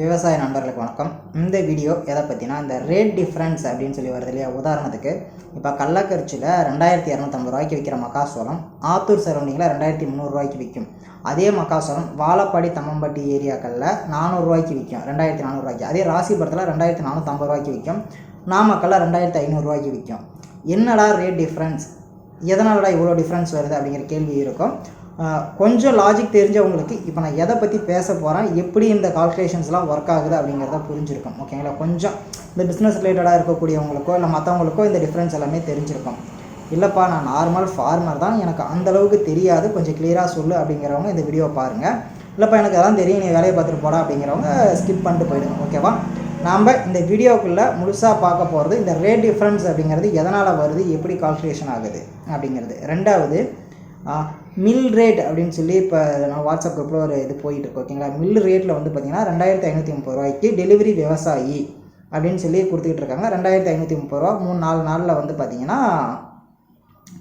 விவசாய நண்பர்களுக்கு வணக்கம். இந்த வீடியோ எதை பற்றினா இந்த ரேட் டிஃப்ரென்ஸ் அப்படின்னு சொல்லி வருது இல்லையா? உதாரணத்துக்கு இப்போ கள்ளக்கரிச்சியில் ரெண்டாயிரத்தி இரநூத்தம்பது ரூபாய்க்கு விற்கிற மக்காசோளம் ஆத்தூர் சரௌண்டிங்கில் ரெண்டாயிரத்தி முந்நூறுரூவாய்க்கு விற்கும் அதே மக்காசோளம் வாழப்பாடி தம்மம்பட்டி ஏரியாக்களில் நானூறுரூவாய்க்கு விற்கும் ரெண்டாயிரத்தி நானூறுரூவாய்க்கு அதே ராசிபுரத்தில் ரெண்டாயிரத்தி நானூற்றம்பது ரூபாய்க்கு விற்கும் நாமக்கல்ல ரெண்டாயிரத்தி ஐநூறுரூவாய்க்கு விற்கும் என்னடா ரேட் டிஃப்ரென்ஸ் எதனாலடா இவ்வளோ டிஃப்ரென்ஸ் வருது அப்படிங்கிற கேள்வி இருக்கும். கொஞ்சம் லாஜிக் தெரிஞ்சவங்களுக்கு இப்போ நான் எதை பற்றி பேச போகிறேன் எப்படி இந்த கால்குலேஷன்ஸ்லாம் ஒர்க் ஆகுது அப்படிங்கிறத புரிஞ்சிருக்கும். ஓகேங்களா கொஞ்சம் இந்த பிஸ்னஸ் ரிலேட்டடாக இருக்கக்கூடியவங்களுக்கோ இல்லை மற்றவங்களுக்கோ இந்த டிஃப்ரென்ஸ் எல்லாமே தெரிஞ்சிருக்கும். இல்லைப்பா நான் நார்மல் ஃபார்மர் தான். எனக்கு அந்தளவுக்கு தெரியாது. கொஞ்சம் கிளியராக சொல்லு அப்படிங்கிறவங்க இந்த வீடியோ பாருங்கள் இல்லைப்பா எனக்கு அதான் தெரியும். நீ வேலையை பார்த்துட்டு போடா அப்படிங்கிறவங்க ஸ்கிப் பண்ணிட்டு போயிடுங்க. ஓகேவா நாம் இந்த வீடியோக்குள்ளே முழுசாக பார்க்க போகிறது இந்த ரேட் டிஃப்ரென்ஸ் அப்படிங்கிறது எதனால் வருது எப்படி கால்குலேஷன் ஆகுது அப்படிங்கிறது. ரெண்டாவது மில் ரேட் அப்படின்னு சொல்லி இப்போ நான் வாட்ஸ்அப் குரூப்பில் ஒரு இது போயிட்டு ஓகேங்களா மில் ரேட்டில் வந்து பார்த்தீங்கன்னா ரெண்டாயிரத்தி ஐநூற்றி முப்பது ரூபாய்க்கு டெலிவரி விவசாயி அப்படின்னு சொல்லி கொடுத்துக்கிட்டு இருக்காங்க. ரெண்டாயிரத்தி ஐநூற்றி முப்பது ரூபா மூணு நாலு நாளில் வந்து பார்த்தீங்கன்னா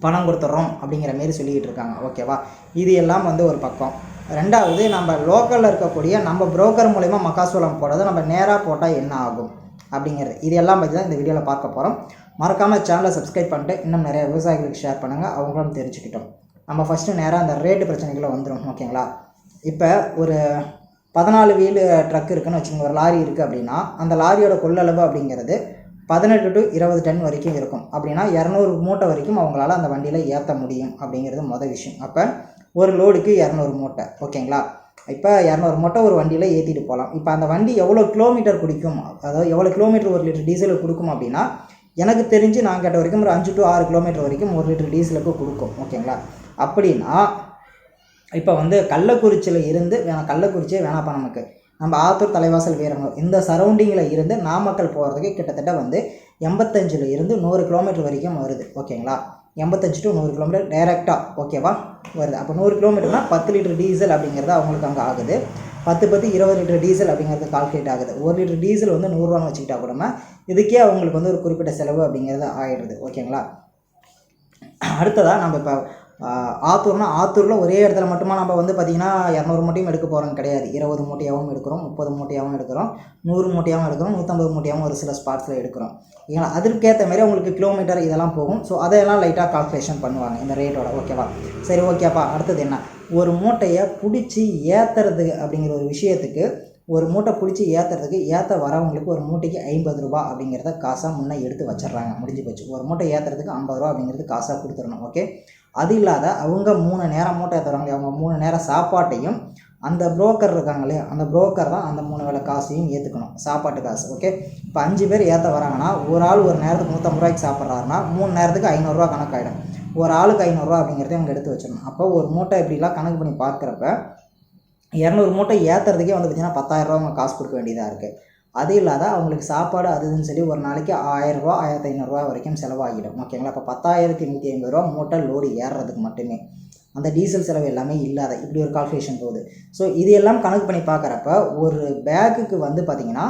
பணம் கொடுத்துட்றோம் அப்படிங்கிற மாரி சொல்லிக்கிட்டு இருக்காங்க ஓகேவா இது எல்லாம் வந்து ஒரு பக்கம். ரெண்டாவது நம்ம லோக்கலில் இருக்கக்கூடிய நம்ம புரோக்கர் மூலயமா மக்காசோளம் போடுறது நம்ம நேராக போட்டால் என்ன ஆகும் அப்படிங்கிறது. இது எல்லாம் பற்றி தான் இந்த வீடியோவில் பார்க்க போகிறோம் மறக்காமல் சேனலை சப்ஸ்கிரைப் பண்ணிட்டு இன்னும் நிறைய விவசாயிகளுக்கு ஷேர் பண்ணுங்கள் அவங்களும் தெரிஞ்சுக்கிட்டோம். நம்ம ஃபஸ்ட்டு நேராக அந்த ரேட்டு பிரச்சனைகளை வந்துடும் ஓகேங்களா இப்போ ஒரு பதினாலு வீல் ட்ரக் இருக்குதுன்னு வச்சுக்கோங்க ஒரு லாரி இருக்குது அப்படின்னா அந்த லாரியோட கொள்ளளவு அப்படிங்கிறது பதினெட்டு டு இருபது டன் வரைக்கும் இருக்கும். அப்படின்னா இரநூறு மூட்டை வரைக்கும் அவங்களால அந்த வண்டியில் ஏற்ற முடியும் அப்படிங்கிறது மொதல் விஷயம். அப்போ ஒரு லோடுக்கு இரநூறு மூட்டை ஓகேங்களா இப்போ இரநூறு மூட்டை ஒரு வண்டியில் ஏற்றிட்டு போகலாம் இப்போ அந்த வண்டி எவ்வளோ கிலோமீட்டர் குடிக்கும்? அதாவது எவ்வளோ கிலோமீட்டர் ஒரு லிட்டர் டீசலுக்கு கொடுக்கும் அப்படின்னா எனக்கு தெரிஞ்சு நான் கேட்ட வரைக்கும் ஒரு அஞ்சு டு ஆறு கிலோமீட்டர் வரைக்கும் ஒரு லிட்டர் டீசலுக்கு கொடுக்கும் ஓகேங்களா அப்படின்னா இப்போ வந்து கள்ளக்குறிச்சியில் இருந்து வேணாம் கள்ளக்குறிச்சியே வேணாப்பா நமக்கு. நம்ம ஆத்தூர் தலைவாசல் வீரங்கம் இந்த சரௌண்டிங்கில் இருந்து நாமக்கல் போகிறதுக்கு கிட்டத்தட்ட வந்து எண்பத்தஞ்சில் இருந்து நூறு கிலோமீட்டர் வரைக்கும் வருது. ஓகேங்களா எண்பத்தஞ்சு டு நூறு கிலோமீட்டர் டைரெக்டாக ஓகேவா வருது. அப்போ நூறு கிலோமீட்டர்னால் பத்து லிட்டர் டீசல் அப்படிங்கிறது அவங்களுக்கு அங்கே ஆகுது. பத்து பத்து இருபது லிட்டர் டீசல் அப்படிங்கிறது கால்குலேட் ஆகுது. ஒரு லிட்டர் டீசல் வந்து நூறுரூவான்னு வச்சுக்கிட்டா கூட இதுக்கே அவங்களுக்கு வந்து ஒரு குறிப்பிட்ட செலவு அப்படிங்கிறது ஆகிடுது ஓகேங்களா அடுத்ததாக நம்ம இப்போ ஆத்தூர்னா ஆத்தூரில் ஒரே இடத்துல மட்டுமா நம்ம வந்து பார்த்திங்கன்னா இரநூறு மூட்டையும் எடுக்க போகிறோம் கிடையாது. இருபது மூட்டையாகவும் எடுக்கிறோம் முப்பது மூட்டையாகவும் எடுக்கிறோம் நூறு மூட்டையாகவும் எடுக்கிறோம் நூற்றம்பது மூட்டையாகவும் ஒரு சில ஸ்பாட்ஸில் எடுக்கிறோம். ஏன்னா அதற்கேற்ற மாதிரி உங்களுக்கு கிலோமீட்டர் இதெல்லாம் போகும். ஸோ அதையெல்லாம் லைட்டாக கால்குலேஷன் பண்ணுவாங்க இந்த ரேட்டோட ஓகேவா சரி ஓகேப்பா அடுத்தது என்ன? ஒரு மூட்டையை பிடிச்சி ஏற்றுறது அப்படிங்கிற ஒரு விஷயத்துக்கு ஒரு மூட்டை பிடிச்சி ஏற்றுறதுக்கு ஏற்ற வரவங்களுக்கு ஒரு மூட்டைக்கு ஐம்பது ரூபா அப்படிங்கிறத காசாக முன்னே எடுத்து வச்சிடுறாங்க. முடிஞ்சு போச்சு. ஒரு மூட்டை ஏற்றுறதுக்கு ஐம்பது ரூபா அப்படிங்கிறது காசாக கொடுத்துடணும் ஓகே அது இல்லாத அவங்க மூணு நேரம் மூட்டை ஏற்றுறாங்க அவங்க மூணு நேரம் சாப்பாட்டையும் அந்த புரோக்கர் இருக்காங்களே அந்த புரோக்கர் தான் அந்த மூணு வேலை காசையும் ஏற்றுக்கணும் சாப்பாட்டு காசு ஓகே இப்போ அஞ்சு பேர் ஏற்ற வராங்கன்னா ஒரு ஆள் ஒரு நேரத்துக்கு நூற்றம்பது ரூபாய்க்கு சாப்பிட்றாருன்னா மூணு நேரத்துக்கு ஐநூறுரூவா கணக்காயிடும். ஒரு ஆளுக்கு ஐநூறுரூவா அப்படிங்கிறத அவங்க எடுத்து வச்சிடணும். அப்போ ஒரு மூட்டை இப்படிலாம் கணக்கு பண்ணி பார்க்குறப்ப இரநூறு மூட்டை ஏற்றுறதுக்கே வந்து பார்த்திங்கன்னா பத்தாயிரரூவா அவங்க காசு கொடுக்க வேண்டியதாக இருக்குது அது இல்லாத அவங்களுக்கு சாப்பாடு அது இதுன்னு சொல்லி ஒரு நாளைக்கு ஆயிரரூவா ஆயிரத்தி ஐநூறுரூவா வரைக்கும் செலவாகிடும். ஓகேங்களா இப்போ பத்தாயிரத்தி நூற்றி ஐம்பது ரூபா மூட்டை லோடு ஏறுறதுக்கு மட்டுமே. அந்த டீசல் செலவு எல்லாமே இல்லாத இப்படி ஒரு கால்குலேஷன் போகுது. ஸோ இது எல்லாம் கணக்கு பண்ணி பார்க்குறப்ப ஒரு பேக்குக்கு வந்து பார்த்திங்கன்னா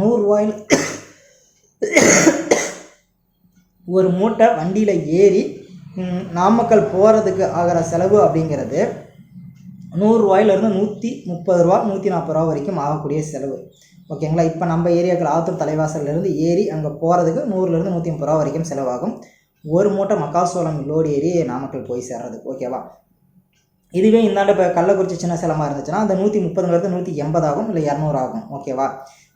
நூறுரூவாயில் ஒரு மூட்டை வண்டியில் ஏறி நாமக்கல் போகிறதுக்கு ஆகிற செலவு அப்படிங்கிறது நூறுரூவாயிலிருந்து நூற்றி முப்பது ரூபா நூற்றி நாற்பது ரூபா வரைக்கும் ஆகக்கூடிய செலவு. ஓகேங்களா இப்போ நம்ம ஏரியாக்கள் ஆத்தூர் தலைவாசல்லேருந்து ஏறி அங்கே போகிறதுக்கு நூறுலேருந்து நூற்றி முப்பது ரூபா வரைக்கும் செலவாகும். ஒரு மூட்டை மக்காசோளம் லோடு ஏறி நாமக்கல் போய் சேர்றது. ஓகேவா இதுவே இந்தாண்டு இப்போ கள்ளக்குறிச்சி சின்ன சேலமாக இருந்துச்சுன்னா அந்த நூற்றி முப்பதுங்கிறது நூற்றி எண்பது ஆகும் இல்லை இரநூறு ஆகும் ஓகேவா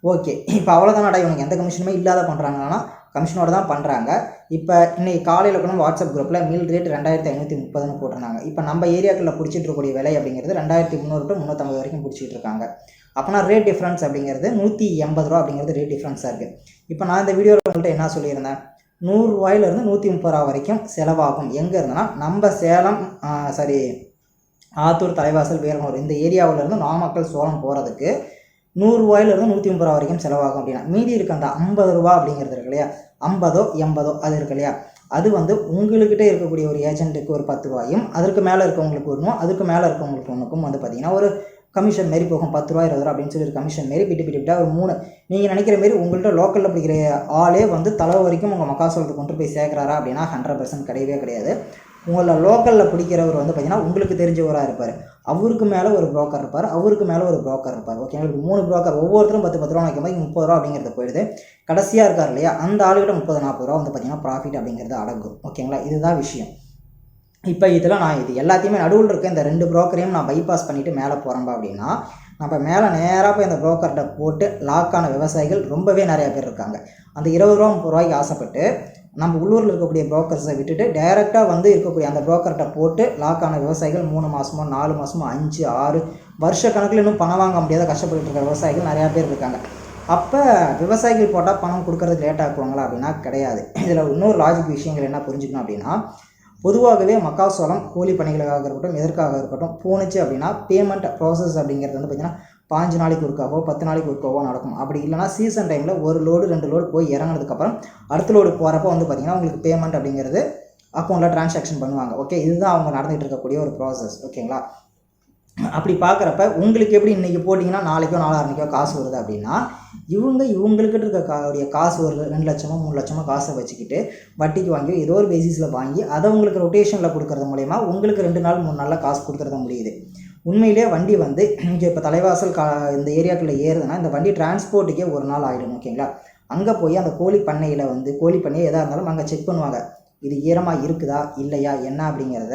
ஓகே இப்போ அவ்வளோதானடா இவனுக்கு எந்த கமிஷனுமே இல்லாத பண்ணுறாங்கன்னா கமிஷனோட தான் பண்ணுறாங்க இப்போ இன்றைக்கி காலையில் கூட வாட்ஸ்அப் குரூப்பில் மில் ரேட் ரெண்டாயிரத்தி ஐநூற்றி முப்பதுன்னு போட்டிருந்தாங்க. இப்போ நம்ம ஏரியாக்களில் பிடிச்சிட்டு இருக்கக்கூடிய விலை அப்படிங்கிறது ரெண்டாயிரத்தி முந்நூறு டு முந்நூற்றம்பது வரைக்கும் பிடிச்சிட்டு இருக்காங்க. அப்போனா ரேட் டிஃப்ரென்ஸ் அப்படிங்கிறது நூற்றி எண்பது ரூபா அப்படிங்கிறது ரேட் டிஃப்ரென்ஸாக இருக்குது இப்போ நான் இந்த வீடியோவில் உங்கள்கிட்ட என்ன சொல்லியிருந்தேன்? நூறுரூவாயிலிருந்து நூற்றி முப்பது ரூபா வரைக்கும் செலவாகும். எங்கே இருந்தனா நம்ம சேலம் சாரி ஆத்தூர் தலைவாசல் வேலனூர் இந்த ஏரியாவிலேருந்து நாமக்கல் சோளம் போகிறதுக்கு நூறுரூவாயிலிருந்து நூற்றி முப்பது ரூபா வரைக்கும் செலவாகும் அப்படின்னா மீதி இருக்க அந்த ஐம்பது ரூபா அப்படிங்கிறது இருக்கு இல்லையா? ஐம்பதோ எண்பதோ அது இருக்கு இல்லையா? அது வந்து உங்கள்கிட்ட இருக்கக்கூடிய ஒரு ஏஜென்ட்டுக்கு ஒரு பத்து ரூபாயும் அதற்கு மேலே இருக்கவங்களுக்கு ஒன்றும் அதுக்கு மேலே இருக்கவங்களுக்கு ஒன்றுக்கும் வந்து பார்த்திங்கன்னா ஒரு கமிஷன் மாரி போகும். பத்து ரூபா இருபது ரூபா அப்படின்னு சொல்லி ஒரு கமிஷன் மாரி பிட்டு பிட்டு பிட்டா ஒரு மூணு. நீங்கள் நினைக்கிற மாரி உங்கள்கிட்ட லோக்கலில் பிடிக்கிற ஆளே வந்து தலை வரைக்கும் உங்கள் மக்காசோலத்தை கொண்டு போய் சேர்க்குறாரா அப்படின்னா ஹண்ட்ரட் பர்சன்ட் கிடையவே கிடையாது. உங்களை லோக்கலில் பிடிக்கிறவர் வந்து பார்த்திங்கன்னா உங்களுக்கு தெரிஞ்சவராக இருப்பார். அவருக்கு மேலே ஒரு ப்ரோக்கர் இருப்பார். அவருக்கு மேலே ஒரு ப்ரோக்கர் இருப்பார். ஓகேங்களா மூணு ப்ரோக்கர் ஒவ்வொருத்தரும் பத்து பத்து ரூபா வைக்கும் போது முப்பது ரூபா அப்படிங்கிறது போயிடுது. கடைசியாக இருக்கார் இல்லையா? அந்த ஆளுகிட்ட முப்பது நாற்பது ரூபா வந்து பார்த்தீங்கன்னா ப்ராஃபிட் அப்படிங்கிறது அடங்கும். ஓகேங்களா இதுதான் விஷயம். இப்போ இதில் நான் இது எல்லாத்தையுமே நடுவில் இருக்க இந்த ரெண்டு ப்ரோக்கரையும் நான் பைபாஸ் பண்ணிவிட்டு மேலே போகிறேன்பா அப்படின்னா நம்ம மேலே நேராக போய் அந்த ப்ரோக்கர்கிட்ட போட்டு லாக்கான விவசாயிகள் ரொம்பவே நிறையா பேர் இருக்காங்க. அந்த இருபது ரூபா முப்பது ரூபாய்க்கு ஆசைப்பட்டு நம்ம உள்ளூரில் இருக்கக்கூடிய ப்ரோக்கர்ஸை விட்டுட்டு டைரெக்டாக வந்து இருக்கக்கூடிய அந்த ப்ரோக்கர்கிட்ட போட்டு லாக்கான விவசாயிகள் மூணு மாதமோ நாலு மாதமோ அஞ்சு ஆறு வருஷ கணக்கில் இன்னும் பணம் வாங்க முடியாத கஷ்டப்பட்டு இருக்கிற விவசாயிகள் நிறையா பேர் இருக்காங்க. அப்போ விவசாயிகள் போட்டால் பணம் கொடுக்கறதுக்கு லேட் ஆக்குவாங்களா அப்படின்னா கிடையாது. இதில் இன்னொரு லாஜிக் விஷயங்கள் என்ன புரிஞ்சுக்கணும் அப்படின்னா பொதுவாகவே மக்காசோளம் கோழி பணிகளுக்காக இருக்கட்டும் எதற்காக இருக்கட்டும் போணுச்சு அப்படின்னா பேமெண்ட் ப்ராசஸ் அப்படிங்கிறது வந்து பார்த்திங்கன்னா பாஞ்சு நாளைக்கு ஒருக்காவோ பத்து நாளைக்கு ஒருக்காவோ நடக்கும். அப்படி இல்லைனா சீசன் டைமில் ஒரு லோடு ரெண்டு லோடு போய் இறங்கினதுக்கப்புறம் அடுத்த லோடு போகிறப்போ வந்து பார்த்திங்கன்னா உங்களுக்கு பேமெண்ட் அப்படிங்கிறது அக்கௌண்ட்டில் டிரான்சாக்ஷன் பண்ணுவாங்க. ஓகே இதுதான் அவங்க நடந்துகிட்டு இருக்கக்கூடிய ஒரு ப்ராசஸ் ஓகேங்களா அப்படி பார்க்குறப்ப உங்களுக்கு எப்படி இன்றைக்கி போட்டிங்கன்னா நாளைக்கோ நாளான்னைக்கோ காசு வருது அப்படின்னா இவங்க இவங்களுக்கிட்ட இருக்க காவுடைய காசு ஒரு ரெண்டு லட்சமோ மூணு லட்சமோ காசை வச்சுக்கிட்டு வட்டிக்கு வாங்கி ஏதோ ஒரு பேசிஸில் வாங்கி அதை உங்களுக்கு ரொட்டேஷனில் கொடுக்கறது மூலயமா உங்களுக்கு ரெண்டு நாள் மூணு நாளில் காசு கொடுக்கறது முடியுது. உண்மையிலேயே வண்டி வந்து இங்கே இப்போ தலைவாசல் கா இந்த ஏரியாக்குள்ளே ஏறுதுன்னா இந்த வண்டி டிரான்ஸ்போர்ட்டுக்கே ஒரு நாள் ஆகிடும் ஓகேங்களா? அங்கே போய் அந்த கோழி பண்ணையில் வந்து கோழி பண்ணையை எதாக இருந்தாலும் அங்கே செக் பண்ணுவாங்க. இது ஈரமாக இருக்குதா இல்லையா என்ன அப்படிங்கிறத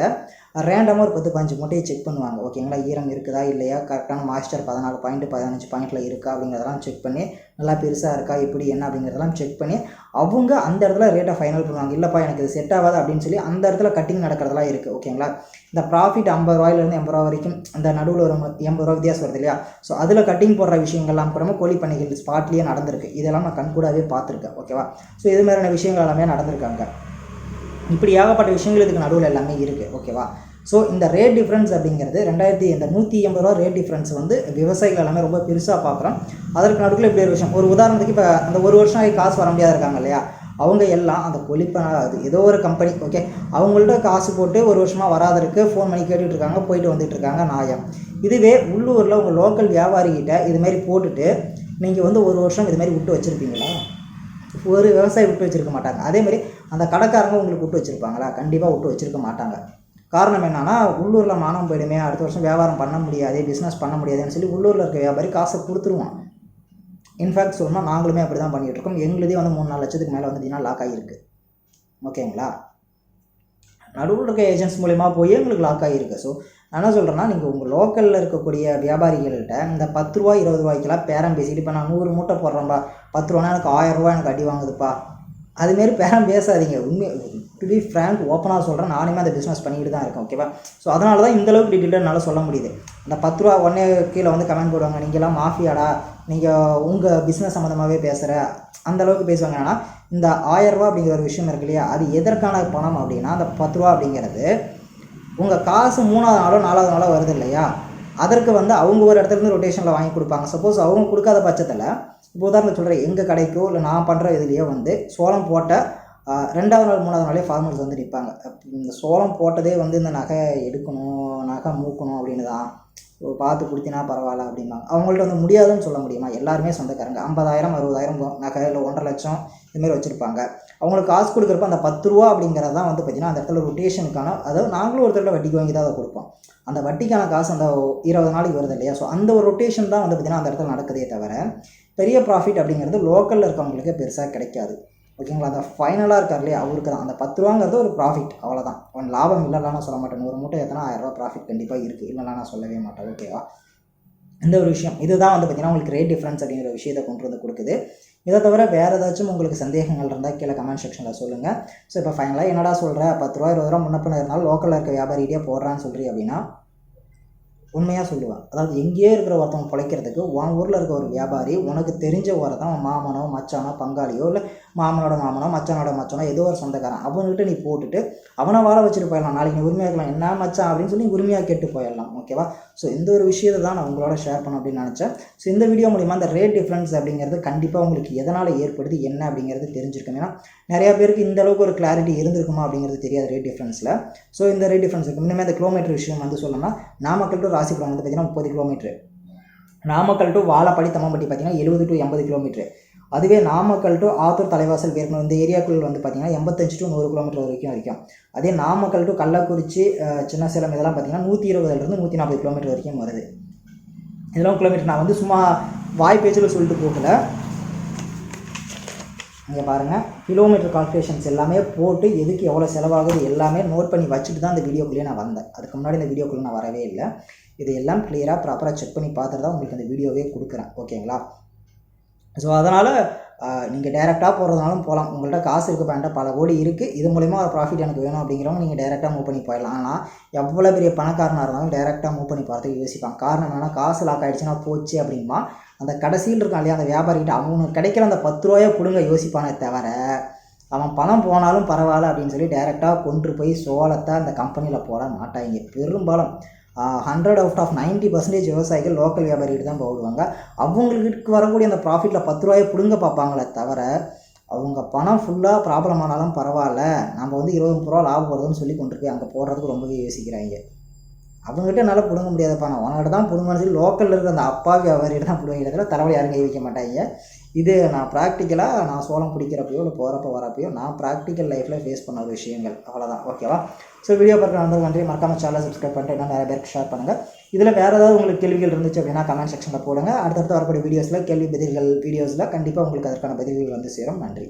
ரேண்டமாக ஒரு பத்து பதினஞ்சு மூட்டையை செக் பண்ணுவாங்க. ஓகேங்களா ஈரம் இருக்குதா இல்லையா? கரெக்டான மாய்ஸ்டர் பதினாலு பாயிண்ட் பதினஞ்சு பாயிண்டில் இருக்கா அப்படிங்கிறதெல்லாம் செக் பண்ணி நல்லா பெருசாக இருக்கா எப்படி என்ன அப்படிங்கிறதெல்லாம் செக் பண்ணி அவங்க அந்த இடத்துல ரேட்டை ஃபைனல் பண்ணுவாங்க. இல்லைப்பா எனக்கு இது செட் ஆகாது அப்படின்னு சொல்லி அந்த இடத்துல கட்டிங் நடக்கிறதெல்லாம் இருக்குது ஓகேங்களா இந்த ப்ராஃபிட் ஐம்பது ரூபாயிலேருந்து எண்பது ரூபா வரைக்கும் அந்த நடுவில் ஒரு எண்பது ரூபா வித்தியாசம் வருது இல்லையா? ஸோ அதில் கட்டிங் போடுற விஷயங்கள்லாம் அப்புறமா கோழி பண்ணைகள் ஸ்பாட்லேயே நடந்திருக்கு. இதெல்லாம் நான் கண்கூடாவே பார்த்துருக்கேன். ஓகேவா ஸோ இது மாதிரியான விஷயங்கள் எல்லாமே நடந்திருக்காங்க. இப்படி ஏகப்பட்ட விஷயங்கள் இதுக்கு நடுவில் எல்லாமே இருக்குது ஓகேவா ஸோ இந்த ரேட் டிஃப்ரென்ஸ் அப்படிங்கிறது ரெண்டாயிரத்தி இந்த நூற்றி எண்பது ரூபா ரேட் டிஃப்ரென்ஸ் வந்து விவசாயிகள் எல்லாமே ரொம்ப பெருசாக பார்க்குறோம் அதற்கு நடுக்கில் இப்படி ஒரு விஷயம். ஒரு உதாரணத்துக்கு இப்போ அந்த ஒரு வருஷம் ஆகி காசு வர முடியாத இருக்காங்க இல்லையா? அவங்க எல்லாம் அந்த கொலிப்ப அது ஏதோ ஒரு கம்பெனி ஓகே அவங்கள்ட்ட காசு போட்டு ஒரு வருஷமாக வராதருக்கு ஃபோன் பண்ணி கேட்டுட்டு இருக்காங்க போயிட்டு வந்துட்டு இருக்காங்க நியாயம் இதுவே உள்ளூரில் உங்கள் லோக்கல் வியாபாரிகிட்ட இது மாதிரி போட்டுட்டு நீங்கள் வந்து ஒரு வருஷம் இது மாதிரி விட்டு வச்சுருப்பீங்களா? ஒரு விவசாயி விட்டு வச்சிருக்க மாட்டாங்க. அதே மாதிரி அந்த கடைக்காரங்க உங்களுக்கு விட்டு வச்சுருப்பாங்களா? கண்டிப்பாக விட்டு வச்சிருக்க மாட்டாங்க. காரணம் என்னன்னா உள்ளூரில் மானம் போயிடுமே அடுத்த வருஷம் வியாபாரம் பண்ண முடியாது பிஸ்னஸ் பண்ண முடியாதுன்னு சொல்லி உள்ளூரில் இருக்க வியாபாரி காசை கொடுத்துருவான். இன்ஃபேக்ட் சொல்லணும்னா நாங்களுமே அப்படி தான் பண்ணிகிட்டு இருக்கோம். எங்களுதே வந்து மூணு நாலு லட்சத்துக்கு மேலே வந்து பார்த்தீங்கன்னா லாக் ஆகியிருக்கு. ஓகேங்களா நடுவில் இருக்க ஏஜென்ட்ஸ் மூலிமா போய் எங்களுக்கு லாக் ஆகிருக்கு ஸோ நான் என்ன சொல்கிறேன்னா நீங்கள் உங்கள் லோக்கலில் இருக்கக்கூடிய வியாபாரிகள்கிட்ட இந்த பத்து ரூபா இருபது ரூபாய்க்கெல்லாம் பேரம் பேசிட்டு இப்போ நான் நூறு மூட்டை போடுறேன்ப்பா பத்து ரூபானா எனக்கு ஆயிரம் ரூபா எனக்கு அடி வாங்குதுப்பா. அதுமாரி பேரம் பேசாதீங்க. உண்மை டு பி ஃப்ரேங்க் ஓப்பனாக சொல்கிறேன் நானுமே அந்த பிஸ்னஸ் பண்ணிக்கிட்டு தான் இருக்கேன் ஓகேவா ஸோ அதனால தான் இந்த அளவுக்கு டீட்டெயிலாக என்னால் சொல்ல முடியுது. அந்த பத்து ரூபா உடனே கீழே வந்து கமெண்ட் போடுவாங்க நீங்களாம் மாஃபியாடா? நீங்கள் உங்கள் பிஸ்னஸ் சம்மந்தமாகவே பேசுகிற அந்த அளவுக்கு பேசுவாங்க. என்னன்னா இந்த ஆயரூபா அப்படிங்கிற ஒரு விஷயம் இருக்கு இல்லையா? அது எதற்கான பணம் அப்படின்னா அந்த பத்து ரூபா அப்படிங்கிறது உங்கள் காசு மூணாவது நாளோ நாலாவது நாளோ வருது இல்லையா? அதற்கு வந்து அவங்க ஒரு இடத்துல இருந்து ரொட்டேஷனில் வாங்கி கொடுப்பாங்க. சப்போஸ் அவங்க கொடுக்காத பட்சத்தில் இப்போ உதாரணம் சொல்கிறேன் எங்கள் கடைக்கோ இல்லை நான் பண்ணுற இதுலேயோ வந்து சோளம் போட்ட ரெண்டாவது நாள் மூணாவது நாளே ஃபார்மர்ஸ் வந்து நிற்பாங்க இந்த சோளம் போட்டதே வந்து இந்த நகை எடுக்கணும் நகை மூக்கணும் அப்படின்னு தான். பார்த்து கொடுத்தினா பரவாயில்ல அப்படிம்பாங்க. அவங்கள்ட்ட வந்து முடியாதுன்னு சொல்ல முடியுமா? எல்லாருமே சொந்தக்காரங்க. ஐம்பதாயிரம் அறுபதாயிரம் நகை இல்லை ஒன்றரை லட்சம் இதுமாரி வச்சுருப்பாங்க. அவங்களுக்கு காசு கொடுக்குறப்ப அந்த பத்து ரூபா அப்படிங்கிறது தான் வந்து பார்த்திங்கன்னா அந்த இடத்துல ரொட்டேஷனுக்கான அதாவது நாங்களும் ஒரு தடவை வட்டிக்கு வாங்கி தான் அதை கொடுப்போம். அந்த வட்டிக்கான காசு அந்த இருபது நாளைக்கு வருது இல்லையா? ஸோ அந்த ஒரு ரொட்டேஷன் தான் வந்து பார்த்திங்கன்னா அந்த இடத்துல நடக்குதே தவிர பெரிய ப்ராஃபிட் அப்படிங்கிறது லோக்கலில் இருக்கவங்களுக்கு பெருசாக கிடைக்காது. ஓகேங்களா அந்த ஃபைனலாக இருக்கார் இல்லையா? அவருக்கு தான். அந்த பத்து ரூபாங்கிறது ஒரு ப்ராஃபிட் அவ்வளோதான் அவன் லாபம் இல்லைலாம் நான் சொல்ல மாட்டேன். ஒரு மூட்டை எத்தனை ஆயிரம் ப்ராஃபிட் கண்டிப்பாக இருக்குது இல்லைலாம் நான் சொல்லவே மாட்டேன். ஓகேவா இந்த ஒரு விஷயம். இதுதான் வந்து பார்த்திங்கன்னா உங்களுக்கு ரேட் டிஃப்ரென்ஸ் அப்படிங்கிற விஷயத்தை கொண்டு வந்து கொடுக்குது. இதை தவிர வேறு ஏதாச்சும் உங்களுக்கு சந்தேகங்கள் இருந்தால் கீழே கமெண்ட் செக்ஷனில் சொல்லுங்கள் ஸோ இப்போ ஃபைனலாக என்னடா சொல்கிற பத்து ரூபா இருபது ரூபா முன்னப்பின இருந்தாலும் லோக்கலில் இருக்க வியாபாரிகிட்டே போடுறான்னு சொல்கிறீ அப்படின்னா உண்மையாக சொல்லுவேன் அதாவது எங்கேயோ இருக்கிற ஒருத்தவங்க பிழைக்கிறதுக்கு உன் ஊரில் இருக்க ஒரு வியாபாரி உனக்கு தெரிஞ்ச ஒருத்தன் மாமனோ மச்சானோ பங்காளியோ இல்லை மாமனோட மாமனோ மச்சானோட மச்சானோ ஏதோ ஒரு சொந்தக்காரன். அவன்கிட்ட நீ போட்டுட்டு அவனை வாழ வச்சுட்டு போயிடலாம். நாளைக்கு நீ உரிமையாக இருக்கலாம் என்ன மச்சான் அப்படின்னு சொல்லி உரிமையாக கேட்டு போயிடலாம். ஓகேவா ஸோ இந்த ஒரு விஷயத்தை தான் நான் உங்களோட ஷேர் பண்ண அப்படின்னு நினச்சேன். ஸோ இந்த வீடியோ மூலிமா அந்த ரேட் டிஃப்ரென்ஸ் அப்படிங்கிறது கண்டிப்பாக உங்களுக்கு எதனால் ஏற்படுது என்ன அப்படிங்கிறது தெரிஞ்சிருக்கும். ஏன்னா நிறையா பேருக்கு இந்த அளவுக்கு ஒரு கிளாரிட்டி இருந்திருக்குமா அப்படிங்கிறது தெரியாது ரேட் டிஃப்ரென்ஸில் ஸோ இந்த ரேட் டிஃப்ரென்ஸ் இருக்கு. இன்னுமே அந்த கிலோமீட்டர் விஷயம் வந்து சொல்லணும்னா நாமக்கல் டு ராசிபுரம் வந்து பார்த்திங்கன்னா முப்பது கிலோமீட்டர் நாமக்கல் டு வாழப்பாடி தம்மம்பட்டி பார்த்தீங்கன்னா எழுபது டு எண்பது கிலோமீட்டர் அதுவே நாமக்கல் டு ஆத்தூர் தலைவாசல் ஏற்கனவே இந்த ஏரியாக்குள்ள வந்து பார்த்திங்கன்னா எண்பத்தஞ்சு டு நூறு கிலோமீட்டர் வரைக்கும் வரைக்கும் அதே நாமக்கல் டு கள்ளக்குறிச்சி சின்ன சேலம் இதெல்லாம் பார்த்தீங்கன்னா நூற்றி இருபதுலேருந்து நூற்றி நாற்பது கிலோமீட்டர் வரைக்கும் வருது. இதெல்லாம் கிலோமீட்டர் நான் வந்து சும்மா வாய் பேச்சில் சொல்லிட்டு போகல. இங்கே பாருங்கள் கிலோமீட்டர் கால்குலேஷன்ஸ் எல்லாமே போட்டு எதுக்கு எவ்வளோ செலவாகுது எல்லாமே நோட் பண்ணி வச்சுட்டு தான் இந்த வீடியோக்குள்ளேயே நான் வந்தேன். அதுக்கு முன்னாடி இந்த வீடியோக்குள்ளே நான் வரவே இல்லை. இது எல்லாம் கிளியராக ப்ராப்பராக செக் பண்ணி பார்த்துட்டு தான் உங்களுக்கு இந்த வீடியோவே கொடுக்குறேன். ஓகேங்களா ஸோ அதனால் நீங்கள் டேரெக்டாக போகிறதுனாலும் போகலாம் உங்கள்கிட்ட காசு இருக்குது வேண்டாம் பல கோடி இருக்குது இது மூலிமா ஒரு ப்ராஃபிட் எனக்கு வேணும் அப்படிங்கிறவங்க நீங்கள் டேரெக்டாக மூவ் பண்ணி போயிடலாம். ஆனால் எவ்வளோ பெரிய பணக்காரனாக இருந்தாலும் டேரெக்டாக மூவ் பண்ணி போகிறதுக்கு யோசிப்பான் காரணம் என்னன்னா காசு லாக் ஆகிடுச்சுன்னா போச்சு அப்படிமா அந்த கடைசியில் இருக்கான் இல்லையா அந்த வியாபாரிகிட்ட அவனுக்கு கிடைக்கிற அந்த பத்து ரூபாயை பிடுங்க யோசிப்பானே தவிர அவன் பணம் போனாலும் பரவாயில்ல அப்படின்னு சொல்லி டேரெக்டாக கொண்டு போய் சோளத்தை அந்த கம்பெனியில் போட மாட்டாங்க. பெரும்பாலும் ஹண்ட்ரட் அவுட் ஆஃப் 90% பர்சன்டேஜ் விவசாயிகள் லோக்கல் வியாபாரிகிட்ட தான் போடுவாங்க. அவங்களுக்கு வரக்கூடிய அந்த ப்ராஃபிட்டில் பத்து ரூபாயை பிடுங்க பார்ப்பாங்களே தவிர அவங்க பணம் ஃபுல்லாக ப்ராப்ளம் ஆனாலும் பரவாயில்ல. நம்ம வந்து இருபது முப்பது ரூபா லாபம் வருதுன்னு சொல்லி கொண்டு போய் அங்கே போடுறதுக்கு ரொம்பவே யோசிக்கிறாங்க. அவங்ககிட்ட என்னால் பிடுங்க முடியாத பணம் உனக்கிட்ட தான் பிடுங்கன்னு சொல்லி லோக்கலில் இருக்கிற அந்த அப்பா வியாபாரிகிட்ட தான் பிடுங்க இடத்துல தலைவலி யாரும் கை வைக்க மாட்டாங்க. இது நான் ப்ராக்டிக்கலாக நான் சோளம் பிடிக்கிறப்பையோ இல்லை போகிறப்ப வரப்பையோ நான் ப்ராக்டிக்கல் லைஃப்பில் ஃபேஸ் பண்ண ஒரு விஷயங்கள். அவ்வளோதான் ஓகேவா ஸோ வீடியோ பார்க்குற நண்பர்கள் நன்றி மறக்காம சேனலை சப்ஸ்கிரைப் பண்ணிட்டு இன்னும் நிறைய பேருக்கு ஷேர் பண்ணுங்கள் இதில் வேறு ஏதாவது உங்களுக்கு கேள்விகள் இருந்துச்சு அப்படின்னா கமெண்ட் செக்ஷனில் போடுங்க. அடுத்தடுத்து வரக்கூடிய வீடியோஸில் கேள்வி பதில்கள் வீடியோஸில் கண்டிப்பாக உங்களுக்கு அதற்கான பதில்கள் வந்து சேரும். நன்றி.